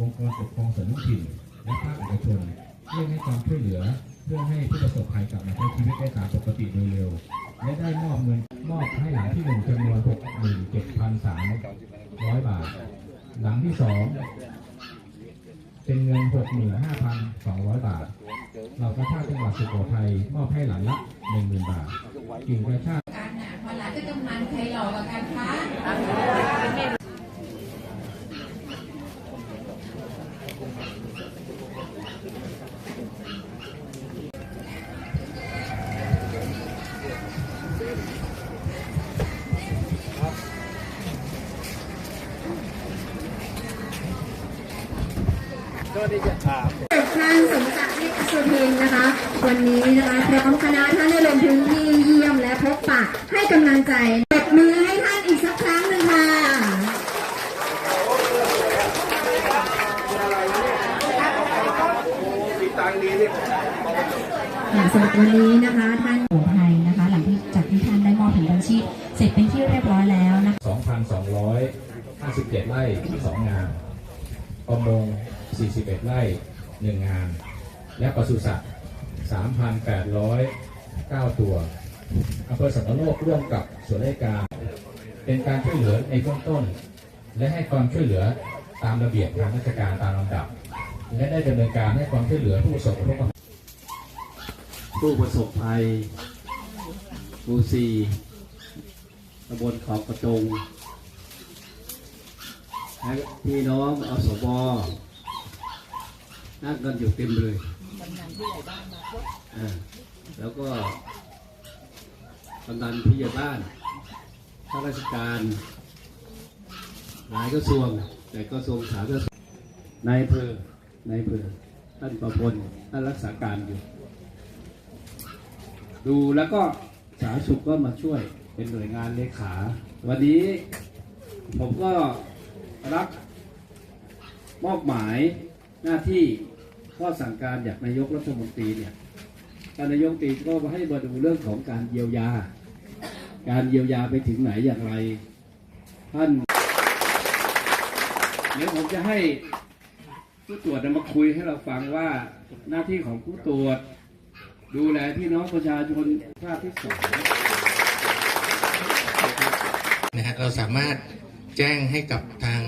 องค์กรปกครองส่วนท้องถิ่นและภาคเอกชนเร่งให้ความช่วยเหลือ เพื่อให้ผู้ประสบภัยกลับมาใช้ชีวิตได้ตามปกติโดยเร็ว และได้มอบเงินมอบให้หลังที่หนึ่งจำนวน67,300บาท หลังที่สองเป็นเงิน65,200บาท เรากระชาติจังหวัดสุโขทัยมอบให้หลังละ10,000บาทกิ่งกระชาติการหาพลานก็กำนันใครหล่อกว่ากันคะ ท่านสมศักดิ์เทพสุทินนะคะ วันนี้นะคะพร้อมคณะท่านได้ลงพื้นที่เยี่ยมและพบปะให้กำลังใจปรบมือให้ท่านอีกสักครั้งหนึ่งค่ะสำหรับวันนี้นะคะท่านโขทัยนะคะ หลังที่จากที่ท่านได้มอบถุงยังชีพเสร็จเป็นที่เรียบร้อยแล้วนะคะ2,257ไร่2งาน ประมง 41 ไร่ 1 งาน และปศุสัตว์ 3,809 ตัวอำเภอสัตโลกร่วมกับส่วนราชการ เป็นการช่วยเหลือในเบื้องต้น และให้ความช่วยเหลือตามระเบียบทางราชการตามลำดับ และได้ดำเนินการให้ความช่วยเหลือผู้ประสบอุทกภัยผู้ประสบภัยหมู่สี่ตำบลขอบกระจง พี่น้องอสบนั่งกันอยู่เต็มเลยแล้วก็กำนันผู้ใหญ่บ้านข้าราชการ หลายกระทรวง แต่กระทรวงสาธารณสุขนายอำเภอนายอำเภอท่านประพล ท่านรักษาการอยู่ ดูแล้วก็สาธารณสุขก็มาช่วยเป็นหน่วยงานเลขา วันนี้ผมก็ รับมอบหมายหน้าที่ข้อสั่งการจากนายกรัฐมนตรีเนี่ยท่านนายกรัฐมนตรีก็มาให้มาดูเรื่องของการเยียวยา การเยียวยาไปถึงไหนอย่างไร ท่านเดี๋ยวผมจะให้ผู้ตรวจมาคุยให้เราฟังว่าหน้าที่ของผู้ตรวจ ดูแลพี่น้องประชาชนภาคที่สองนะฮะเราสามารถแจ้งให้กับทาง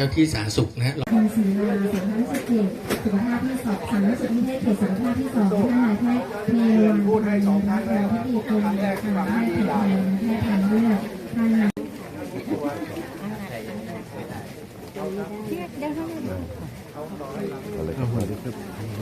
จ้าที่สาธารณสุขนะฮะคุณศรีลาสาธารณสุขเขตสุขภาพที่สองสาธารณสุขนิเทศเขตสุขภาพที่สองท่านนายแพทย์เทวันพูดให้สองครั้งแล้วที่ดีกรมการแพทย์แผนไทยแพทย์ทางเลือกท่านนายค